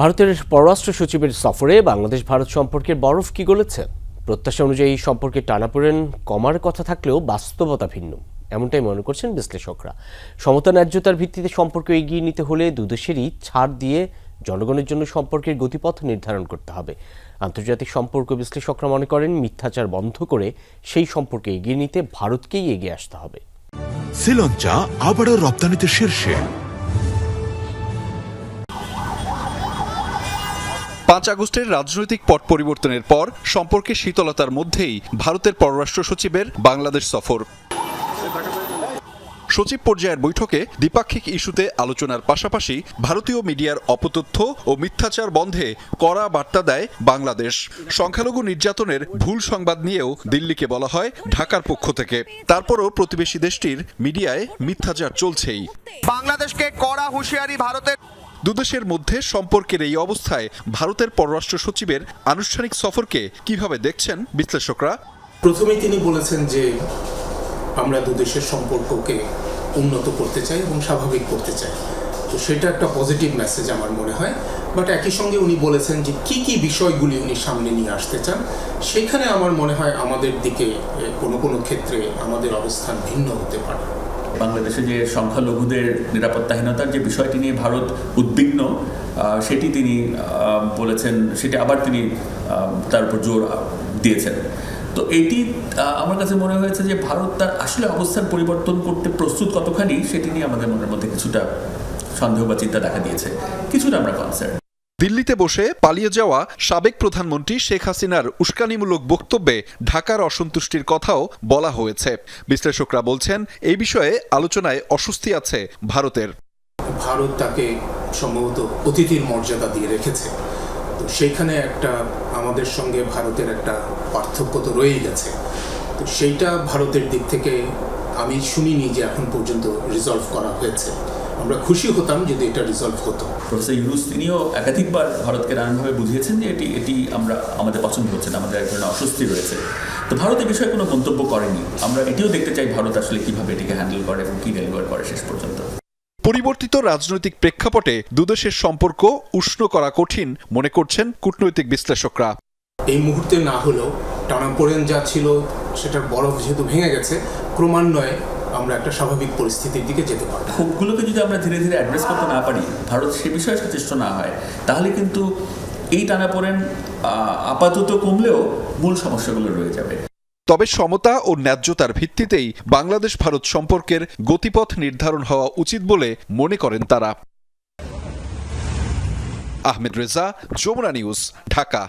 ভারতের পররাষ্ট্র সচিবের সফরে বাংলাদেশ ভারত সম্পর্কের বরফ কি গলেছে? প্রত্যাশা অনুযায়ী সম্পর্কে টানাপোড়েন কমার কথা থাকলেও বাস্তবতা ভিন্ন। এমনটাই মনে করছেন বিশ্লেষকরা। সমতা, ন্যায্যতার ভিত্তিতে সম্পর্ক এগিয়ে নিতে হলে দুদেশেরই ছাড় দিয়ে জনগণের জন্য সম্পর্কের গতিপথ নির্ধারণ করতে হবে। আন্তর্জাতিক সম্পর্ক বিশ্লেষকরা মনে করেন, মিথ্যাচার বন্ধ করে সেই সম্পর্কে এগিয়ে নিতে ভারতকেই এগিয়ে আসতে হবে। শ্রীলঞ্চা আবারও রপ্তানিতে শীর্ষে। পাঁচ আগস্টের রাজনৈতিক পট পরিবর্তনের পর সম্পর্কে শীতলতার মধ্যেই ভারতের পররাষ্ট্র সচিবের বাংলাদেশ সফর। সচিব পর্যায়ের বৈঠকে দ্বিপাক্ষিক ইস্যুতে আলোচনার পাশাপাশি ভারতীয় মিডিয়ার অপতথ্য ও মিথ্যাচার বন্ধে কড়া বার্তা দেয় বাংলাদেশ। সংখ্যালঘু নির্যাতনের ভুল সংবাদ নিয়েও দিল্লিকে বলা হয় ঢাকার পক্ষ থেকে। তারপরও প্রতিবেশী দেশটির মিডিয়ায় মিথ্যাচার চলছেই। বাংলাদেশকে কড়া হুঁশিয়ারি ভারতের দুদেশের মধ্যে সম্পর্কের এই অবস্থায় ভারতের পররাষ্ট্র সচিবের আনুষ্ঠানিক সফরকে কীভাবে দেখছেন বিশ্লেষকরা? প্রথমেই তিনি বলেছেন যে আমরা দুদেশের সম্পর্ককে উন্নত করতে চাই এবং স্বাভাবিক করতে চাই। তো সেটা একটা পজিটিভ মেসেজ আমার মনে হয়। বাট একই সঙ্গে উনি বলেছেন যে কি কি বিষয়গুলি উনি সামনে নিয়ে আসতে চান, সেখানে আমার মনে হয় আমাদের দিকে কোনো কোনো ক্ষেত্রে আমাদের অবস্থান ভিন্ন হতে পারে। বাংলাদেশে যে সংখ্যালঘুদের নিরাপত্তাহীনতার যে বিষয়টি নিয়ে ভারত উদ্বিগ্ন সেটি তিনি বলেছেন, সেটি আবার তিনি তার উপর জোর দিয়েছেন। তো এটি আমার কাছে মনে হয়েছে যে ভারত তার আসলে অবস্থান পরিবর্তন করতে প্রস্তুত কতখানি, সেটি নিয়ে আমাদের মনের মধ্যে কিছুটা সন্দেহ বা চিন্তা দেখা দিয়েছে। কিছুটা আমরা কনসার্ন দিল্লিতে বসে পালিয়ে যাওয়া সাবেক প্রধানমন্ত্রী শেখ হাসিনার উস্কানিমূলক বক্তব্যে ঢাকার অসন্তুষ্টির কথাও বলা হয়েছে। বিশ্লেষকরা বলছেন, এই বিষয়ে আলোচনায় অস্বস্তি আছে ভারতের। ভারত তাকে সম্ভবত অতিথির মর্যাদা দিয়ে রেখেছে। তো সেইখানে একটা আমাদের সঙ্গে ভারতের একটা পার্থক্য তো রয়েই গেছে। তো সেইটা ভারতের দিক থেকে আমি শুনিনি যে এখন পর্যন্ত রিজলভ করা হয়েছে। আমরা খুশি হতাম যদি এটা রিজলভ হতো। প্রফেসর ইউনুস তিনিও একাধিকবার ভারতকে নানানভাবে বুঝিয়েছেন যে এটি এটি আমরা আমাদের পছন্দ হচ্ছে না আমাদের এক ধরনের অস্বস্তি রয়েছে। তো ভারত এ বিষয়ে কোনো মন্তব্য করেনি। আমরা এটিও দেখতে চাই ভারত আসলে কীভাবে এটিকে হ্যান্ডেল করে এবং কি ডেলিভার করে শেষ পর্যন্ত। পরিবর্তিত রাজনৈতিক প্রেক্ষাপটে দুদেশের সম্পর্ক উষ্ণ করা কঠিন মনে করছেন কূটনৈতিক বিশ্লেষকরা। এই মুহূর্তে না হলেও টানাপোড়েন যা ছিল সেটার বরফ যেহেতু ভেঙে গেছে ক্রমান্বয়ে আমরা একটা স্বাভাবিক পরিস্থিতির দিকে যেতে পারব। ক্ষোভগুলোকে যদি আমরা ধীরে ধীরে অ্যাড্রেস করতে না পারি ভারত সে বিষয়ে সচেষ্ট না হয় তাহলে কিন্তু এই টানাপোড়েন আপাতত কমলেও মূল সমস্যাগুলো রয়ে যাবে। তবে সমতা ও ন্যায্যতার ভিত্তিতেই বাংলাদেশ ভারত সম্পর্কের গতিপথ নির্ধারণ হওয়া উচিত বলে মনে করেন তারা। আহমেদ রেজা যমুনা নিউজ ঢাকা।